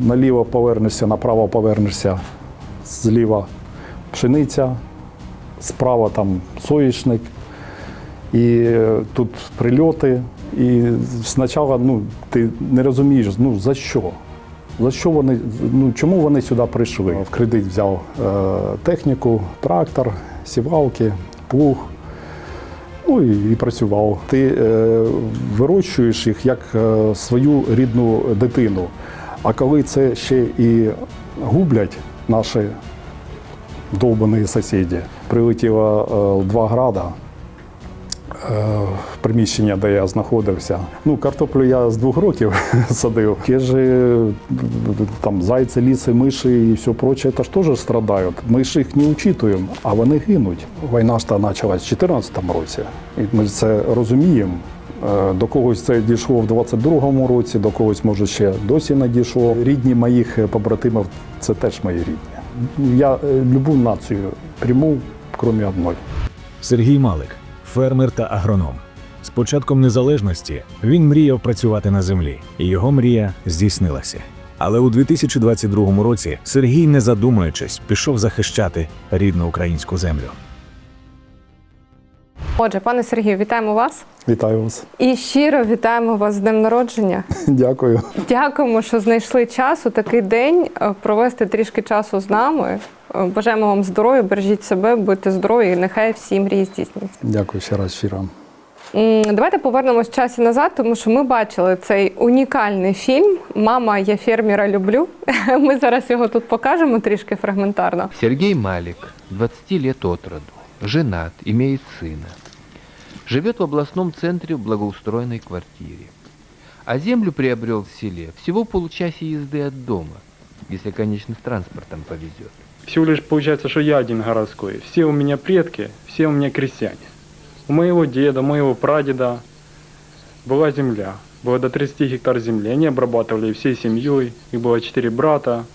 наліво повернешся, направо повернешся, зліва пшениця, справа там соєшник. І е, тут прильоти. І спочатку ну, ти не розумієш, ну за що? За що вони, ну чому вони сюди прийшли? В кредит взяв е, техніку, трактор, сівалки, плуг. Ну і, і працював. Ти е, вирощуєш їх як е, свою рідну дитину. А коли це ще і гублять наші довбані сусіди, прилетіло е, два града е, в приміщення, де я знаходився. Ну, картоплю я з двох років садив. Ті ж е, там зайці, ліси, миші і все проче, це ж теж страдають. Ми ж їх не учитуємо, а вони гинуть. Війна ж та почалась в 2014 році. І ми це розуміємо. Е, До когось це дійшло в 22-му році, до когось, може, ще досі не дійшло. Рідні моїх побратимів це теж мої рідні. Я е, любу націю прийму, крім одної. Сергій Малик, фермер та агроном. З початком незалежності він мріяв працювати на землі, і його мрія здійснилася. Але у 2022 році Сергій, не задумуючись, пішов захищати рідну українську землю. Отже, пане Сергію, вітаємо вас Вітаю вас. і щиро вітаємо вас з днем народження. Дякую. Дякуємо, що знайшли час у такий день е, провести трішки часу з нами. Е, Бажаємо вам здоров'я, бережіть себе, будьте здорові, і нехай всі мрії здійсняться. Дякую ще раз щиро. Давайте повернемось в часі назад, тому що ми бачили цей унікальний фільм Мама, я фермера люблю. Ми зараз його тут покажемо трішки фрагментарно. Сергей Малик, 20 лет от роду, женат, имеет сына. Живет в областном центре в благоустроенной квартире. А землю приобрел в селе всего получасе езды от дома, если, конечно, с транспортом повезет. Всего лишь получается, что я один городской. Все у меня предки, все у меня крестьяне. У моего деда, моего прадеда была земля. Было до 30 гектар земли. Они обрабатывали всей семьей. Их было четыре брата.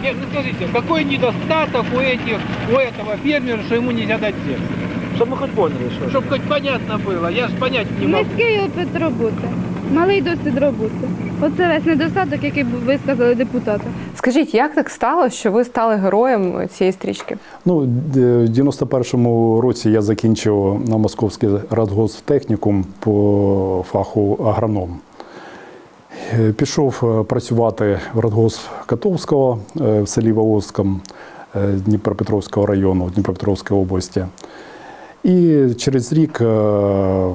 Нет, ну скажите, какой недостаток у этих, у этого фермера, что ему нельзя дать землю? Щоб ми хоч поняли, що. Чтобы хоть понятно было, я же понять не могу. Низький опит роботи, малий досвід роботи. Оце весь недостаток, який ви сказали депутата. Скажіть, як так сталося, що ви стали героєм цієї стрічки? Ну, в 91-му році я закінчив на Московський радгосптехнікум по фаху агроном. Е, Пішов е, працювати в радгосп Котовського е, в селі Волоском е, Дніпропетровського району Дніпропетровської області. І через рік е,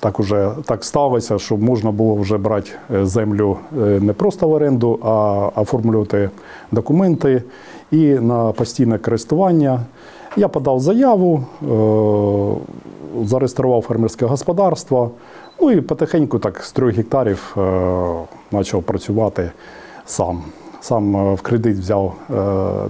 так уже так сталося, що можна було вже брати е, землю е, не просто в оренду, а оформлювати документи і на постійне користування. Я подав заяву, зареєстрував фермерське господарство. Ну і потихеньку так з трьох гектарів почав працювати сам. Сам в кредит взяв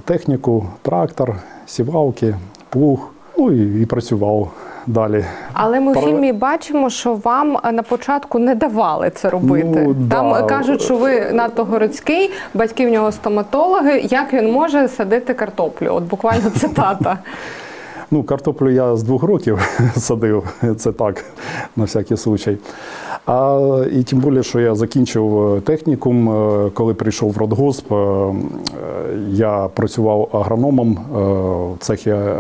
техніку, трактор, сівалки, плуг. Ну і, і працював далі. Але ми в фільмі бачимо, що вам е, на початку не давали це робити. Ну, Там да. е, кажуть, що ви надто городський, батьки в нього стоматологи. Як він може садити картоплю? От буквально цитата. Ну, картоплю я з двох років садив, це так, на всякий случай. А, і тим більше, що я закінчив е, технікум, е, коли прийшов в родгосп, е, я працював агрономом в цехі е,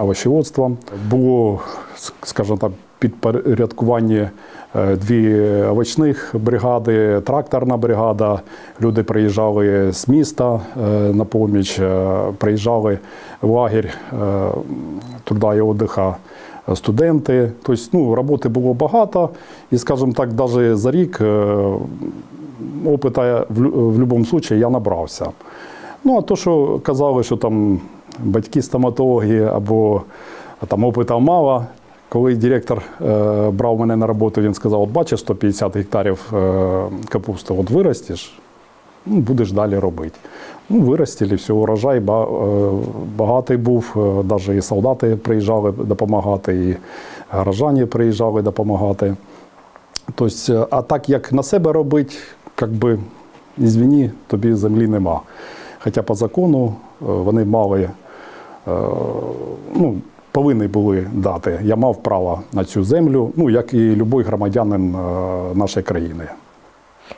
овощеводства. Було, скажімо так, підпорядкування е, дві овочних бригади, тракторна бригада. Люди приїжджали з міста е, на поміч, е, приїжджали в лагерь труда і отдиха студенти. Тобто, ну, роботи було багато, і, скажімо так, навіть за рік опита в, в будь-якому випадку я набрався. Ну, а то, що казали, що там батьки стоматологи або там опита мало. Коли директор е, брав мене на роботу, він сказав: от бачиш 150 гектарів е, капусти, от виростеш, ну, будеш далі робити. Ну, виростили, все, урожай ба- е, багатий був, навіть і солдати приїжджали допомагати, і горожані приїжджали допомагати. Тобто, е, а так як на себе робити, як би, ізвіні, тобі землі нема. Хоча по закону е, вони мали, е, ну, повинні були дати. Я мав право на цю землю, ну, як і будь-який громадянин е, нашої країни.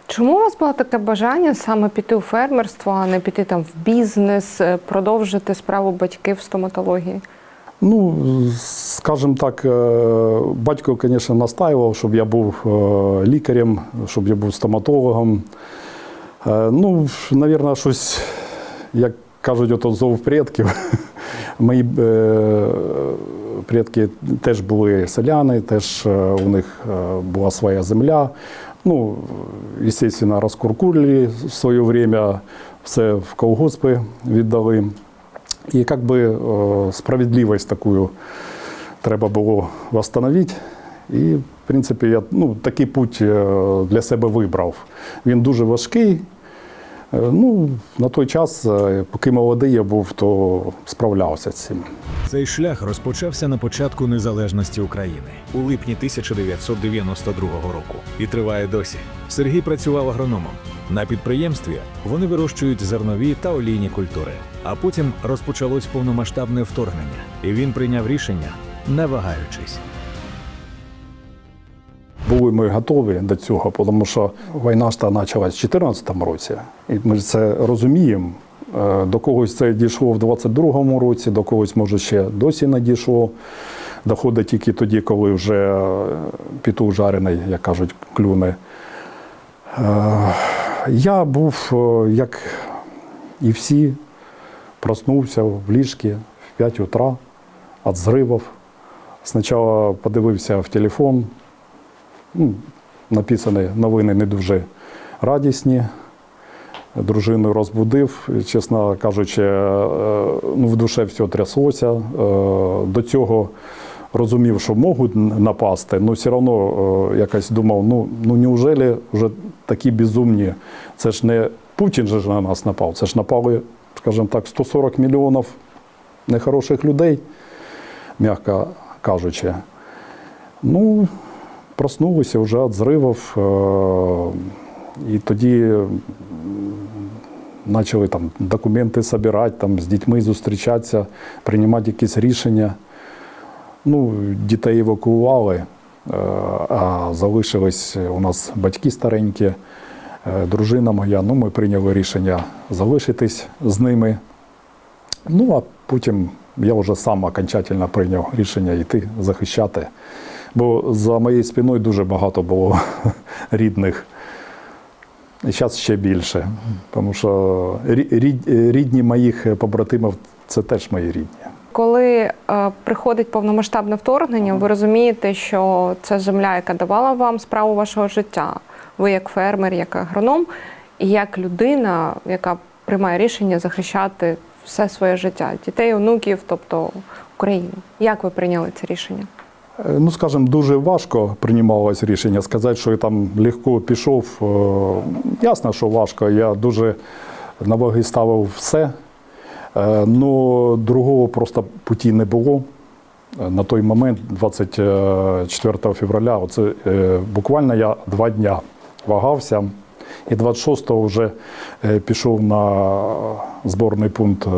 Чому у вас було таке бажання саме піти у фермерство, а не піти там в бізнес, е, продовжити справу батьків в стоматології? Ну, скажімо так, е, батько, звісно, настаював, щоб я був лікарем, щоб я був стоматологом. Ну, мабуть, щось, як кажуть, ото зов предків. Мої е, предки теж були селяни, теж е, у них е, була своя земля. Ну, звісно, розкуркулили в своє время, все в колгоспи віддали. І як би е, справедливість таку треба було встановити. І, в принципі, я ну, такий путь для себе вибрав. Він дуже важкий. Е, Ну, на той час, е, поки молодий я був, то справлявся з цим. Цей шлях розпочався на початку незалежності України у липні 1992 року і триває досі. Сергій працював агрономом. На підприємстві вони вирощують зернові та олійні культури. А потім розпочалось повномасштабне вторгнення, і він прийняв рішення, не вагаючись. Були ми готові до цього, тому що війна ж та в 2014 році, і ми це розуміємо. Е, До когось це дійшло в 22-му році, до когось, може, ще досі не дійшло. Доходить тільки тоді, коли вже е, пітух жарений, як кажуть, клюне. Е, Я був, як і всі, проснувся в ліжці в 5 утра від зривів. Спочатку подивився в телефон, написані новини не дуже радісні. Дружину розбудив, чесно кажучи, е, ну, в душе все тряслося. Е, До цього розумів, що можуть напасти, але все одно якось думав, ну, ну неужели вже такі безумні? Це ж не Путін же на нас напав, це ж напали, скажімо так, 140 мільйонів нехороших людей, м'яко кажучи. Ну, проснулися вже від зривів, е, і тоді почали там документи збирати, там, з дітьми зустрічатися, приймати якісь рішення. Ну, дітей евакуювали, е, а залишились у нас батьки старенькі, е, дружина моя. Ну, ми прийняли рішення залишитись з ними. Ну, а потім я вже сам окончательно прийняв рішення йти захищати. Бо за моєю спиною дуже багато було рідних. І зараз ще більше. Тому що рідні моїх побратимів це теж мої рідні. Коли е, приходить повномасштабне вторгнення, ви розумієте, що це земля, яка давала вам справу вашого життя. Ви як фермер, як агроном, і як людина, яка приймає рішення захищати все своє життя, дітей, онуків, тобто Україну. Як ви прийняли це рішення? Е, Ну, скажімо, дуже важко приймалось рішення. Сказати, що я там легко пішов. е, Ясно, що важко. Я дуже на ваги ставив все. але другого просто путі не було. На той момент, 24 февраля, оце, буквально я два дня вагався. І 26-го вже пішов на зборний пункт,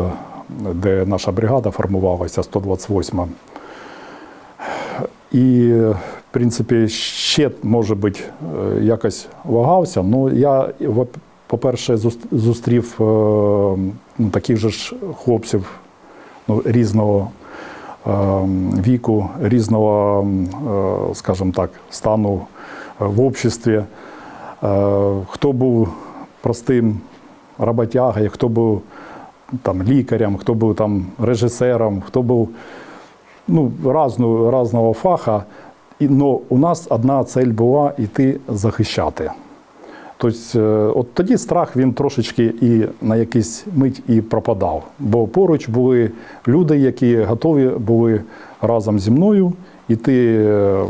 де наша бригада формувалася, 128 І, в принципі, ще, може бути, е, якось вагався. Ну, я, по-перше, зустрів е, ну, таких же ж хлопців ну, різного е, віку, різного, скажімо так, стану в обществі. Хто був простим роботягою, хто був там, лікарем, хто був там, режисером, хто був ну, разну, разного фаха. Но у нас одна цель була йти захищати. Тобто, от тоді страх він трошечки і на якийсь мить і пропадав. Бо поруч були люди, які готові були разом зі мною йти е,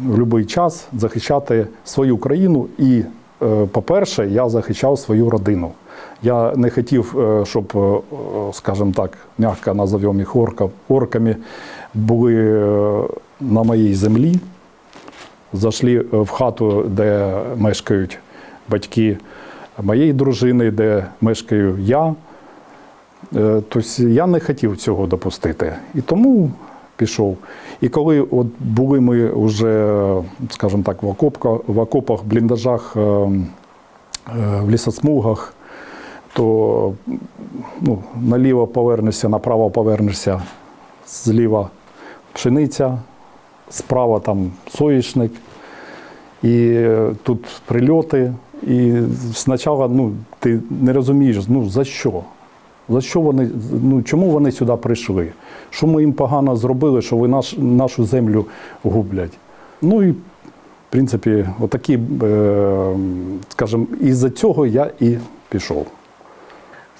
в будь-який час захищати свою країну. І, е, по-перше, я захищав свою родину. Я не хотів, е, щоб, е, скажімо так, м'яко назовемо їх орка- орками, були е, на моїй землі, зайшли в хату, де мешкають батьки моєї дружини, де мешкаю я. Тобто я не хотів цього допустити. І тому пішов. І коли от були ми вже, скажімо так, в окопках, в окопах, бліндажах е, е, в лісосмугах, то ну, наліво повернешся, направо повернешся, зліва пшениця, справа там соєшник. І е, тут прильоти. І спочатку ну, ти не розумієш, ну за що? За що вони, ну чому вони сюди прийшли? Що ми їм погано зробили, що ви наш, нашу землю гублять? Ну і в принципі, отакі, е, скажімо, із-за цього я і пішов.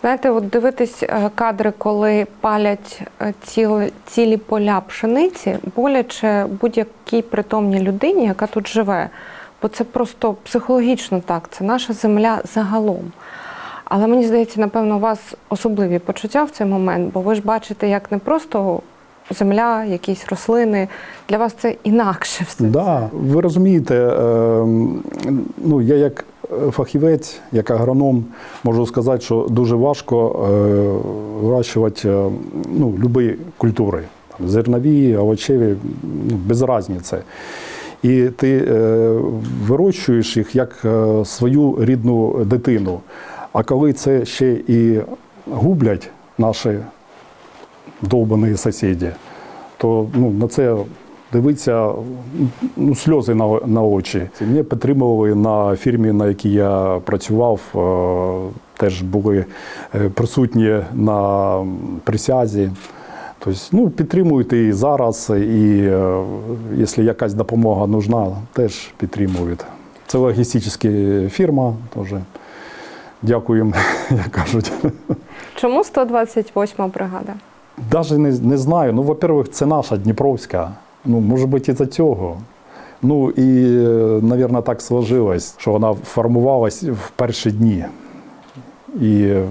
Знаєте, от дивитись е, кадри, коли палять е, цілі поля пшениці, боляче будь-якій притомній людині, яка тут живе. Бо це просто психологічно так, це наша земля загалом. Але мені здається, напевно, у вас особливі почуття в цей момент, бо ви ж бачите, як не просто земля, якісь рослини. Для вас це інакше все. Да, ви розумієте, е, ну я як фахівець, як агроном, можу сказати, що дуже важко е, вирощувати е, ну, будь-які культури. Зернові, овочеві, ну, без різниці. І ти е, вирощуєш їх як свою рідну дитину. А коли це ще і гублять наші довбані сусіди, то ну, на це дивиться ну, сльози на, на очі. Мене підтримували на фірмі, на якій я працював, е, теж були е, присутні на присязі. Тобто, ну, підтримують і зараз, і е, якщо якась допомога нужна, теж підтримують. Це логістична фірма, теж. Дякуємо, як кажуть. Чому 128 бригада? Даже не, не знаю. Ну, во-первых, це наша Дніпровська. Ну, може бути, із-за цього. Ну і, мабуть, так сложилось, що вона формувалась в перші дні. І е,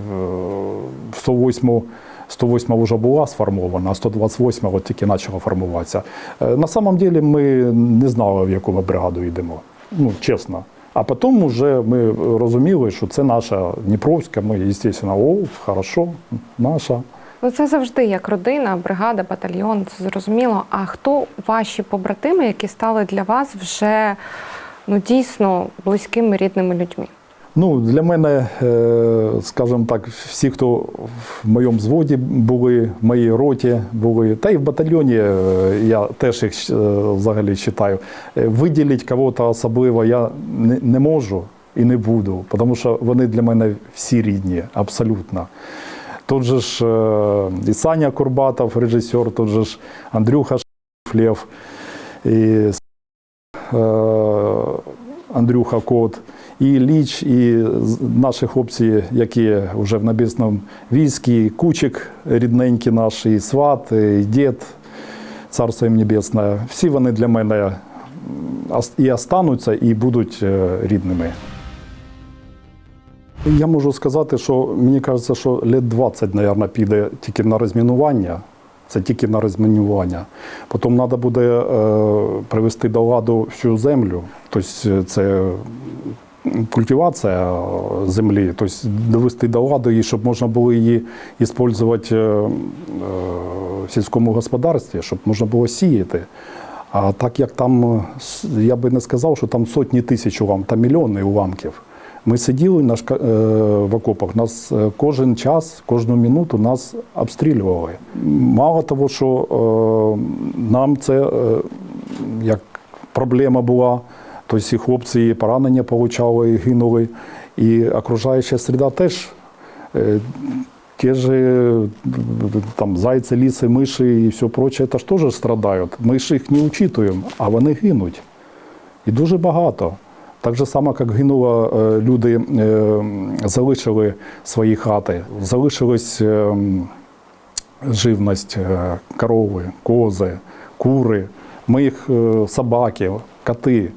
108 108 вже була сформована, а 128 от тільки почала формуватися. Е, На самом деле ми не знали, в яку ми бригаду йдемо. Ну, чесно. А потім вже ми розуміли, що це наша Дніпровська. Ми, звісно, о, хорошо, наша. Ну, це завжди як родина, бригада, батальйон, це зрозуміло. А хто ваші побратими, які стали для вас вже ну, дійсно близькими рідними людьми? Ну, для мене, е, скажімо так, всі, хто в моєму зводі були, в моїй роті були, та й в батальйоні е, я теж їх е, взагалі вважаю. Виділити кого-то особливо я не, не можу і не буду, тому що вони для мене всі рідні, абсолютно. Тут же ж е, і Саня Курбатов, режисер, тут же ж Андрюха Шлєв, і е, Андрюха Кот, і Ліч, і наші хлопці, які вже в небесному війську, і Кучик рідненький наш, і сват, і дід, царство їм небесне. Всі вони для мене і остануться, і будуть е, рідними. Я можу сказати, що мені кажеться, що лет 20, мабуть, піде тільки на розмінування. Це тільки на розмінування. Потім треба буде е, привести до ладу всю землю. Тобто це культивація е, землі, тобто довести до ладу її, щоб можна було її використовувати е, е, в сільському господарстві, щоб можна було сіяти. А так як там, е, я би не сказав, що там сотні тисяч уламків, там мільйони уламків. Ми сиділи е, в окопах, нас е, кожен час, кожну минуту нас обстрілювали. Мало того, що е, нам це як проблема була, то всі хлопці і поранення отримали, і гинули. І окружаюча середа теж. Те э, там зайці, ліси, миші і все проче, це ж теж страдають. Ми ж їх не учитуємо, а вони гинуть. І дуже багато. Так же само, як гинуло, е, люди е, залишили свої хати, залишилась е, живність, корови, кози, кури, ми їх собаки, коти.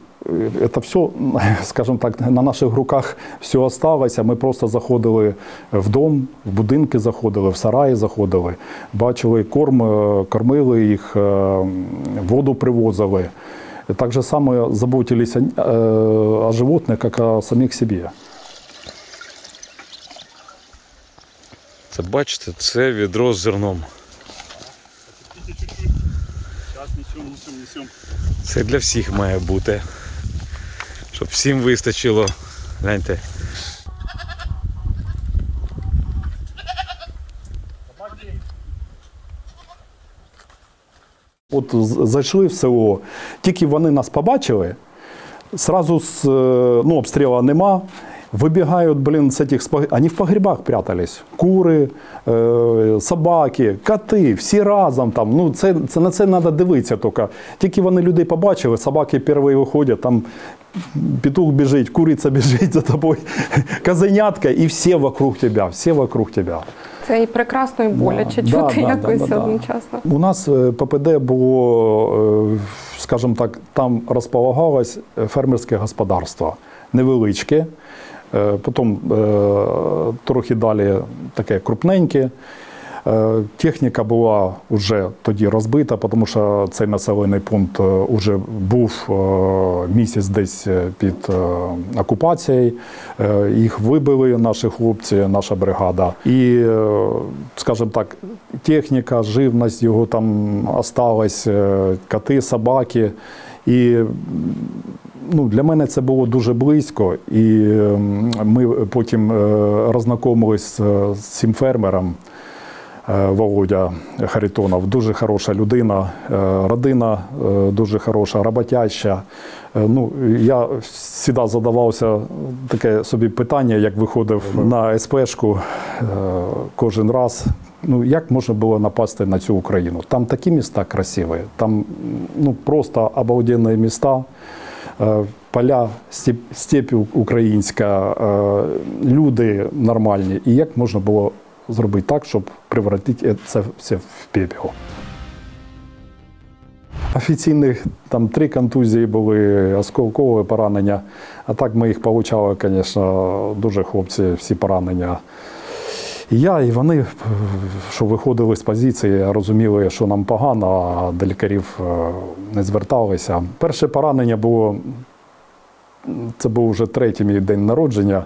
Це все, скажімо так, на наших руках все осталося. Ми просто заходили в дом, в будинки заходили, в сараї заходили, бачили корм, кормили їх, воду привозили. Так же самое заботились о, э, о животных, как о самих себе. Це бачите, це відро з зерном. Це для всіх має бути. Щоб всім вистачило. Гляньте, От зайшли в село, тільки вони нас побачили, сразу з, е, ну, обстрілу нема. Вибігають, з цих спог... Вони в погрібах прятались. Кури, е, собаки, коти, всі разом там. Ну, це, це на це треба дивитися тільки. Тільки вони людей побачили, собаки перші виходять, там петух біжить, куриця біжить за тобою, козенятка, і всі вокруг тебе, всі вокруг тебе. Це і прекрасно, і боляче Да, чути да, якось да, да. одночасно. У нас е, ППД було, е, скажімо так, там розполагалось е, фермерське господарство невеличке, потім трохи далі таке крупненьке. Е, Техніка була вже тоді розбита, тому що цей населений пункт вже був е, місяць десь е, під е, окупацією. Е, Їх вибили наші хлопці, наша бригада. І, е, скажімо так, техніка, живність його там осталась, е, коти, собаки. І ну, для мене це було дуже близько, і ем, ми потім е, роззнайомились з цим фермером. Е, Володя Харитонов, дуже хороша людина, е, родина е, дуже хороша, роботяща. Ну, я завжди задавався таке собі питання, як виходив на СПшку кожен раз. Ну, як можна було напасти на цю Україну? Там такі міста красиві, там ну, просто обалденні міста. Поля, степ, степь українська, люди нормальні. І як можна було зробити так, щоб превратити це все в пепел? Офіційних там три контузії були, осколкове поранення. А так ми їх отримали, звісно, дуже хлопці, всі поранення. І я, і вони, що виходили з позиції, розуміли, що нам погано, а до лікарів е, не зверталися. Перше поранення було, це був вже третій мій день народження е,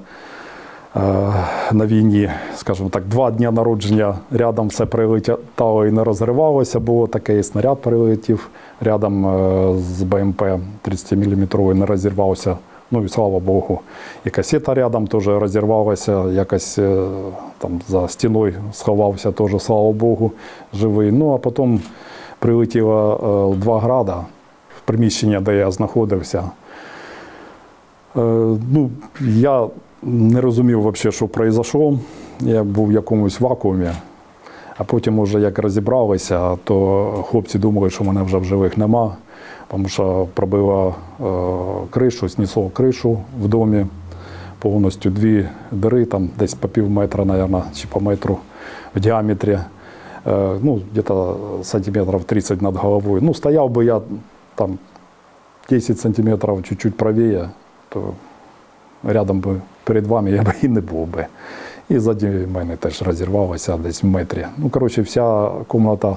на війні. Скажімо так, два дні народження рядом все прилетало і не розривалося. Було таке, і снаряд прилетів рядом е, з БМП 30-мм не розірвався. Ну і слава Богу. І касета рядом теж розірвалася, якось е, там за стіною сховався, теж, слава Богу, живий. Ну а потім прилетіло е, два града в приміщення, де я знаходився. Е, ну, я не розумів взагалі, що произошло. Я був в якомусь вакуумі. А потім, уже як розібралися, то хлопці думали, що мене вже в живих нема, тому що пробило е, кришу, снесло кришу в домі, повністю дві дири, там десь по пів метра, мабуть, чи по метру в діаметрі. Е, ну, где-то сантиметрів 30 над головою. Ну, стояв би я там 10 сантиметрів чуть-чуть правее, то рядом би перед вами я би і не був би. І ззаді мене теж розірвалося десь в метрі. Ну, коротше, вся кімната,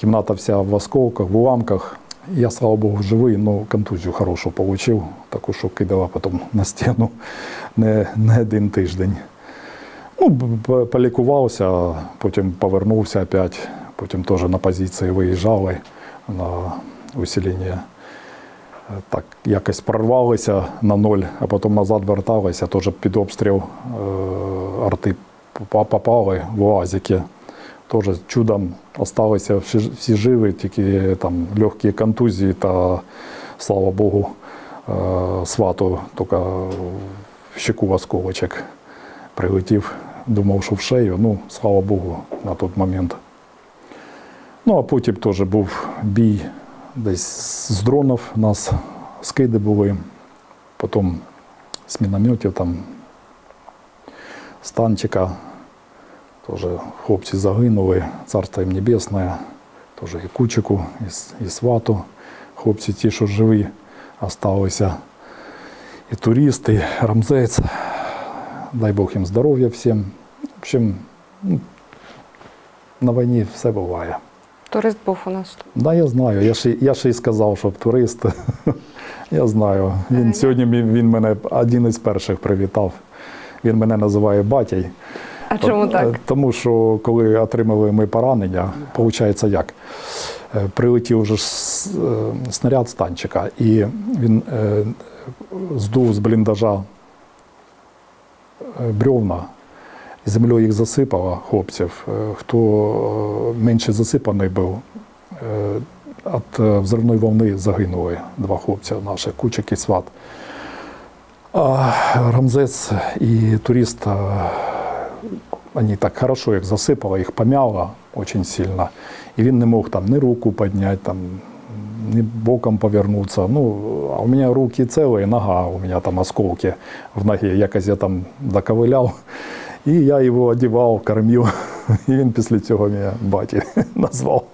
кімната вся в осколках, в уламках. Я, слава Богу, живий, ну контузію хорошу отримав, таку, що кидала потім на стіну не, не один тиждень. Ну, б- б- полікувався, потім повернувся опять, потім теж на позиції виїжджали на усилення. Е, Так, якось прорвалися на ноль, а потім назад верталися, теж під обстріл е, арти попали в УАЗики. Теж чудом залишилися всі, живі, тільки там легкі контузії та, слава Богу, е, свату тільки в щеку осколочок прилетів. Думав, що в шею. Ну, слава Богу, на той момент. Ну, а потім теж був бій десь з дронів. Нас скиди були, потім з мінометів там, з. Теж хлопці загинули, царство їм небесне, теж і кучику, і, і свату. Хлопці ті, що живі, залишилися. І туристи, і рамзець. Дай Бог їм здоров'я всім. В общем, ну, на війні все буває. Турист був у нас тут. Да, я знаю. Я ще, я ще й сказав, що турист. я знаю. Він сьогодні він, мене один із перших привітав. Він мене називає батій. А чому Е, так? Тому що коли отримали ми поранення, виходить як? Е, Прилетів вже е, снаряд з танчика, і він е, здув з бліндажа е, бревна, і землею їх засипало хлопців. Е, Хто е, менше засипаний був, від е, взривної волни загинули два хлопці наші, Кучик і Сват. А Рамзес і турист, вони так хорошо їх засипали, їх помяло дуже сильно. І він не мог там ні руку підняти, там, ні боком повернутися. Ну, а у мене руки цілі, нога, у мене там осколки в ногі. Якось я там доковиляв. І я його одягав, кормив. І він після цього мене баті назвав.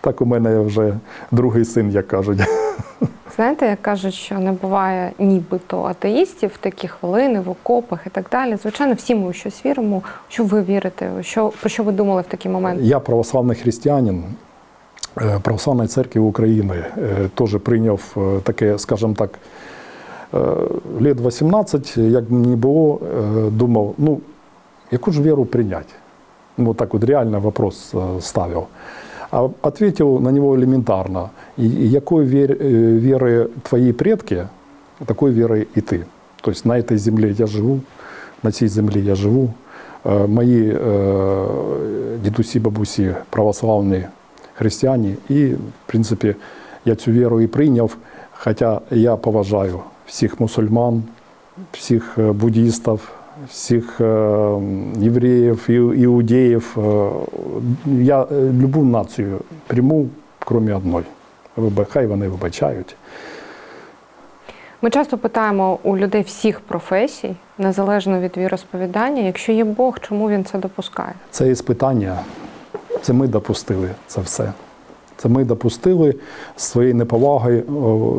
Так у мене вже другий син, як кажуть. Знаєте, як кажуть, що не буває нібито атеїстів в такі хвилини, в окопах і так далі. Звичайно, всі ми у щось віримо. Що ви вірите? Що, про що ви думали в такий момент? Я православний християнин е, Православної церкви України. е, Теж прийняв е, таке, скажімо так, лет 18, як мені було, думав, ну, яку ж віру прийняти? Ну, так от реально вопрос е, ставив. А ответил на него элементарно. И, и якой вер, э, веры твои предки, такой веры и ты. То есть на этой земле я живу, на цій землі я живу. Е, Мої е, дідусі, бабусі православні християни, і, в принципі, я цю віру і прийняв, хоча я поважаю всіх мусульман, всіх е, буддістів, всіх е, євреїв, іудеїв. Е, Я е, любу націю прийму, крім одної. Хай вони вибачають. Ми часто питаємо у людей всіх професій, незалежно від віросповідання, якщо є Бог, чому він це допускає? Це іспитання, це ми допустили це все. Це ми допустили своєї неповаги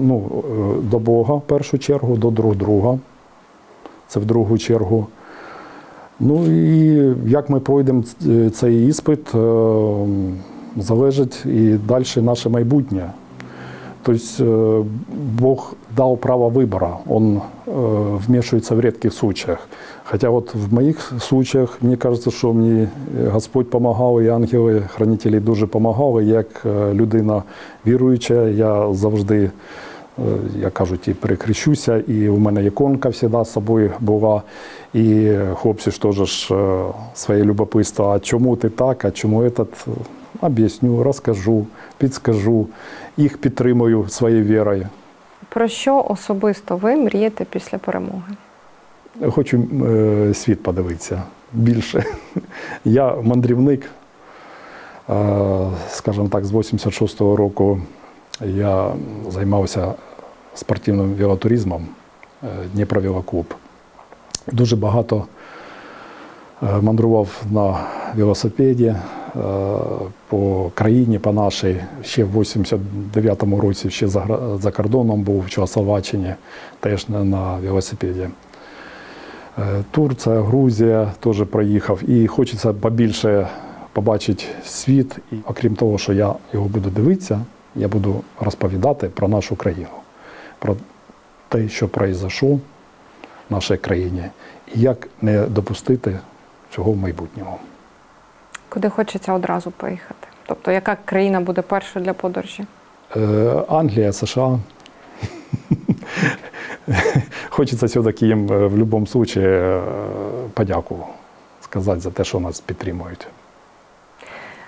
ну, до Бога в першу чергу, до друг друга. Це в другу чергу. Ну і як ми пройдемо цей іспит, е, залежить і далі наше майбутнє. Тобто е, Бог дал право выбора, Он вмешивается в редких случаях. Хотя вот в моих случаях, мне кажется, що мені Господь помагав, і ангели, хранителі дуже помагали. Як е, людина віруюча, я завжди, е, як кажуть, і перекрещуся, і у мене іконка завжди з собою була. І хлопці ж теж е, своє любопитство, а чому ти так, а чому этот, об'ясню, розкажу, підскажу, їх підтримую своєю вірою. Про що особисто ви мрієте після перемоги? Хочу е, світ подивитися більше. Я мандрівник, е, скажімо так, з 86-го року я займався спортивним велотуризмом е, Дніпровелоклуб. Дуже багато е, мандрував на велосипеді е, по країні, по нашій. Ще в 89-му році ще за, кордоном був в Чехословаччині, теж на, велосипеді. Турція, Грузія теж проїхав. І хочеться побільше побачити світ. І окрім того, що я його буду дивитися, я буду розповідати про нашу країну, про те, що произошло в нашій країні, і як не допустити цього в майбутньому. Куди хочеться одразу поїхати? Тобто, яка країна буде першою для подорожі? Е, Англія, США. Хочеться все-таки їм е, в будь-якому випадку е, подяку сказати за те, що нас підтримують.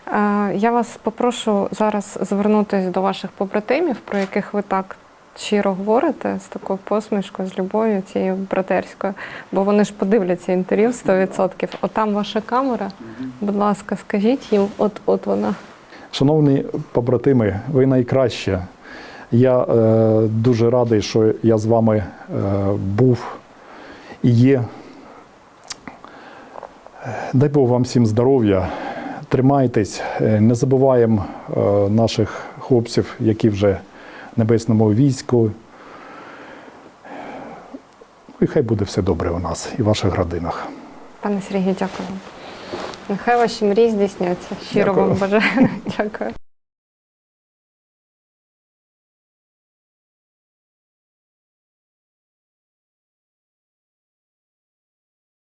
Е, Я вас попрошу зараз звернутися до ваших побратимів, про яких ви так щиро говорите, з такою посмішкою, з любов'ю цією братерською, бо вони ж подивляться інтерв'ю 100%. Отам ваша камера. Будь ласка, скажіть їм, от от вона. Шановні побратими, ви найкращі. Я е, дуже радий, що я з вами е, був і є. Дай Бог вам всім здоров'я. Тримайтесь, Е, не забуваємо е, наших хлопців, які вже небесному війську. І хай буде все добре у нас і в ваших родинах. Пане Сергію, дякую. Нехай ваші мрії здійсняться. Щиро Дякую. вам бажаю. Дякую.